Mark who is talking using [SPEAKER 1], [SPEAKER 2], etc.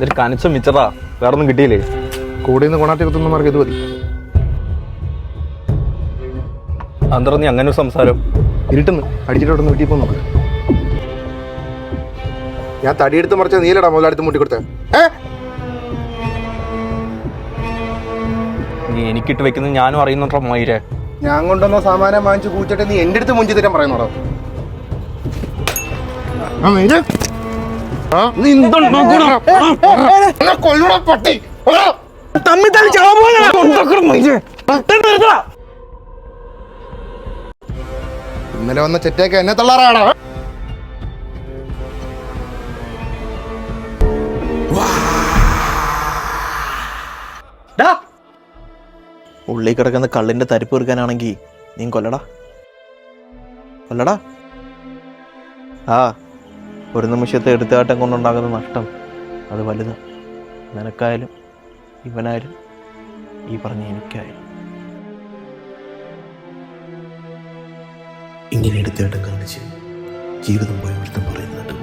[SPEAKER 1] ഇതൊരു കനച്ച മിച്ചറാ. വേറെ ഒന്നും കിട്ടിയില്ലേ?
[SPEAKER 2] കൂടെ നിന്ന് കൊണാട്ടി കുത്തുന്നമാർക്ക് ഇത് മതി.
[SPEAKER 1] അന്തറ നീ അങ്ങനെ ഒരു സംസാരം.
[SPEAKER 2] ഇരുട്ടുന്നു. അടിച്ചിട്ട് വീട്ടിൽ പോകുന്നു ഞാൻ തടിയെടുത്ത് മറിച്ച നീലടാ മുതലെടുത്ത് മുട്ടി കൊടുത്തേ
[SPEAKER 1] നീ എനിക്കിട്ട് വെക്കുന്ന ഞാനും അറിയുന്നുണ്ടോ മയിരെ
[SPEAKER 2] ഞാൻ കൊണ്ടുവന്ന സാമാനം വാങ്ങിച്ചു കൂച്ചിട്ട് നീ എന്റെ അടുത്ത് മുഞ്ചി തരാൻ പറയുന്നുണ്ടോ ആ, മയിൽ. ഇന്നലെ വന്ന ചെറ്റേക്ക് എന്നെ തള്ളാറാടാ
[SPEAKER 3] ഉള്ളിൽ കിടക്കുന്ന കള്ളിന്റെ തരിപ്പ് തീർക്കാനാണെങ്കിൽ നീ കൊല്ലടാ കൊല്ലടാ ആ ഒരു നിമിഷത്തെ എടുത്താട്ടം കൊണ്ടുണ്ടാകുന്ന നഷ്ടം അത് വലുത്. നിനക്കായാലും ഇവനായാലും ഈ പറഞ്ഞ എനിക്കായാലും. ഇങ്ങനെ എടുത്തേട്ടം കാണിച്ച് ജീവിതം പോയി ഒരുത്തം പറയുന്നത്